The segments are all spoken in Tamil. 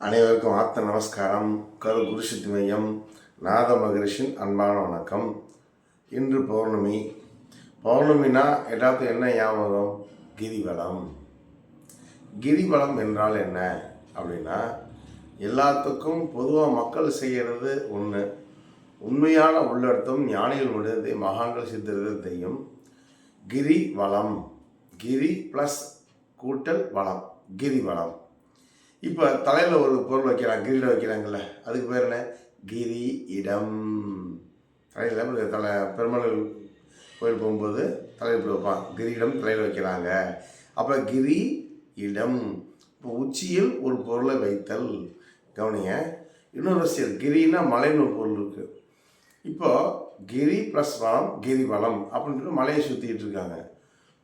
அனைவருக்கும் ஆத்த நமஸ்காரம். கரு குருசித்தி மையம் நாத மகரிஷின் அன்பான வணக்கம். இன்று பௌர்ணமி. பௌர்ணமினா எல்லாத்துக்கும் என்ன ஞாபகம் கிரிவலம். கிரிவலம் என்றால் என்ன? அப்படின்னா எல்லாத்துக்கும் பொதுவாக மக்கள் செய்கிறது ஒன்று உண்மையான உள்ளடத்தும் ஞானிகள் முடிந்ததை மகான்கள் சித்தர்கள் தெரியும். கிரி வளம் கிரி ப்ளஸ் கூட்டல் வளம். கிரி வளம் இப்போ தலையில் ஒரு பொருள் வைக்கிறாங்க கிரீடம் வைக்கிறாங்கல்ல அதுக்கு பேர் என்ன? கிரி இடம் தலையில் தலை பெருமாள் கோயில் போகும்போது தலையில் இப்படி வைப்பான் கிரீடம் தலையில் வைக்கிறாங்க. அப்போ கிரி இடம் இப்போ உச்சியில் ஒரு பொருளை வைத்தல். கவனிங்க. இன்னொரு விஷயம் கிரின்னா மலைன்னு ஒரு பொருள் இருக்குது இப்போ கிரி ப்ளஸ் வளம் கிரி வளம் அப்படின்ட்டு மலையை சுற்றிக்கிட்டு இருக்காங்க.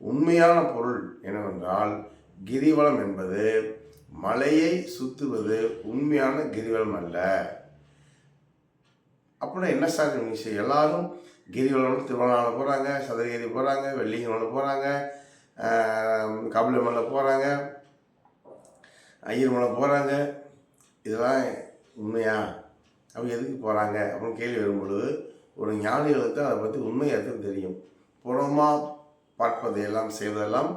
உண்மையான பொருள் என்னவென்றால் கிரிவலம் என்பது மலையை சுற்றுவது உண்மையான கிரிவலம் அல்ல. அப்படின்னா என்ன சார் நீங்கள் எல்லாரும் கிரிவலம் திருவண்ணாமலை போகிறாங்க சதுரகிரி போகிறாங்க வெள்ளியமலை போகிறாங்க கபிலமலை போகிறாங்க ஐயர்மலை போகிறாங்க இதெல்லாம் உண்மையா? அவங்க எதுக்கு போகிறாங்க அப்படின்னு கேள்வி வரும்பொழுது ஒரு ஞானிகளுக்கு அதை பற்றி உண்மை அர்த்தம் தெரியும். புறமாக பார்ப்பதையெல்லாம் செய்வதெல்லாம்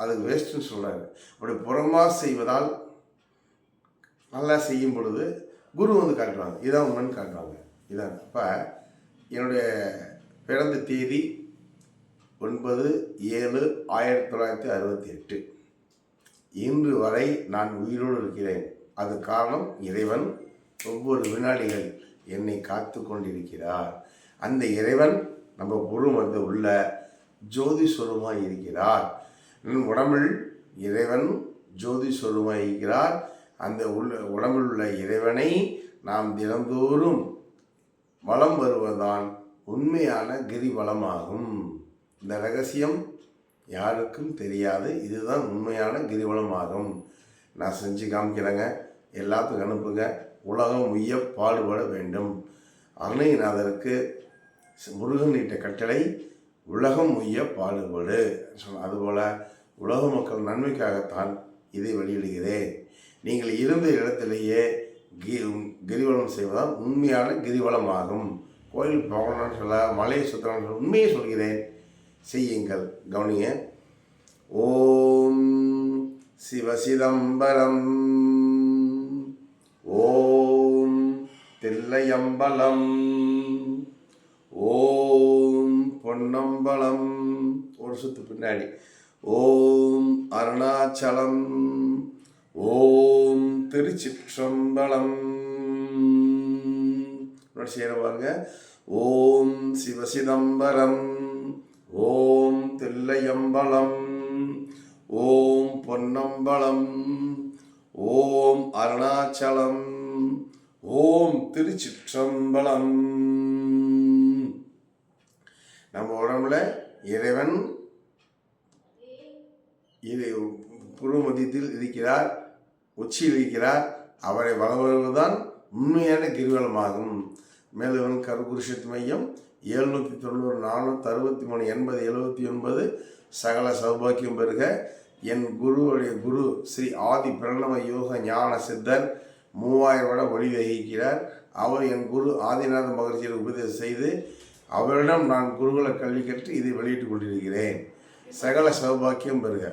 அதுக்கு வேஸ்ட்டுன்னு சொல்கிறாரு அப்படி புறமாக செய்வதால் நல்லா செய்யும் பொழுது குரு வந்து காட்டுவாங்க. இதான் உண்மைன்னு காட்டுவாங்க. இதான். இப்போ என்னுடைய பிறந்த தேதி ஒன்பது ஏழு ஆயிரத்தி தொள்ளாயிரத்தி அறுபத்தி எட்டு. இன்று வரை நான் உயிரோடு இருக்கிறேன். அது காரணம் இறைவன் ஒவ்வொரு வினாடிகள் என்னை காத்து கொண்டிருக்கிறார். அந்த இறைவன் நம்ம குரு வந்து உள்ள ஜோதி சொருமாய் இருக்கிறார். என் உடம்பில் இறைவன் ஜோதி சொருமாய் அந்த உள்ள உடம்பில் உள்ள இறைவனை நாம் தினந்தோறும் வலம் வருவதுதான் உண்மையான கிரிவலமாகும். இந்த ரகசியம் யாருக்கும் தெரியாது. இதுதான் உண்மையான கிரிவலமாகும். நான் செஞ்சு காமிக்கிறேங்க. எல்லாத்துக்கும் அனுப்புங்க. உலகம் உய்ய பாடுபட வேண்டும். அருணைநாதருக்கு முருகன் இட்ட கட்டளை உலகம் உய்ய பாடுபடு சொன்ன அதுபோல் உலக மக்கள் நன்மைக்காகத்தான் இதை வெளியிடுகிறேன் நீங்கள் இருந்த இடத்திலேயே கி கிரிவலம் செய்வதால் உண்மையான கிரிவலமாகும். கோயில் போகணும்னு சொல்ல மலையை சுற்றணும்னு உண்மையை சொல்கிறேன். செய்யுங்கள் கவனிங்க. ஓம் சிவசிதம்பரம் ஓம் தில்லையம்பலம் ஓம் பொன்னம்பலம். ஒரு சுத்து பின்னாடி. ஓம் அருணாச்சலம். ஓம் திருச்சிற்றம்பலம். செய்கிற பாருங்க. ஓம் சிவசிதம்பரம். ஓம் தில்லையம்பலம். ஓம் பொன்னம்பலம். ஓம் அருணாச்சலம். ஓம் திருச்சிற்றம்பலம் நம்ம உடம்புல இறைவன் இது புருமதியத்தில் இருக்கிறார் உச்சியில் இருக்கிறார். அவரை வளர்வதுதான் உண்மையான கிரிவலமாகும். மேலும் கருகுருஷத்து மையம் எழுநூற்றி தொண்ணூறு நானூற்றி அறுபத்தி மூணு எண்பது எழுபத்தி ஒன்பது. சகல சௌபாக்கியம் பெறுக. என் குருவுடைய குரு ஸ்ரீ ஆதி பிரணவ யோக ஞான சித்தர் மூவாயிரம் விட ஒளி வகிக்கிறார். அவர் என் குரு ஆதிநாத மகர்ஜியை உபதேசம் செய்து அவரிடம் நான் குருகுல கல்வி கற்று இதை வெளியிட்டுக் கொண்டிருக்கிறேன். சகல சௌபாக்கியம் பெறுக.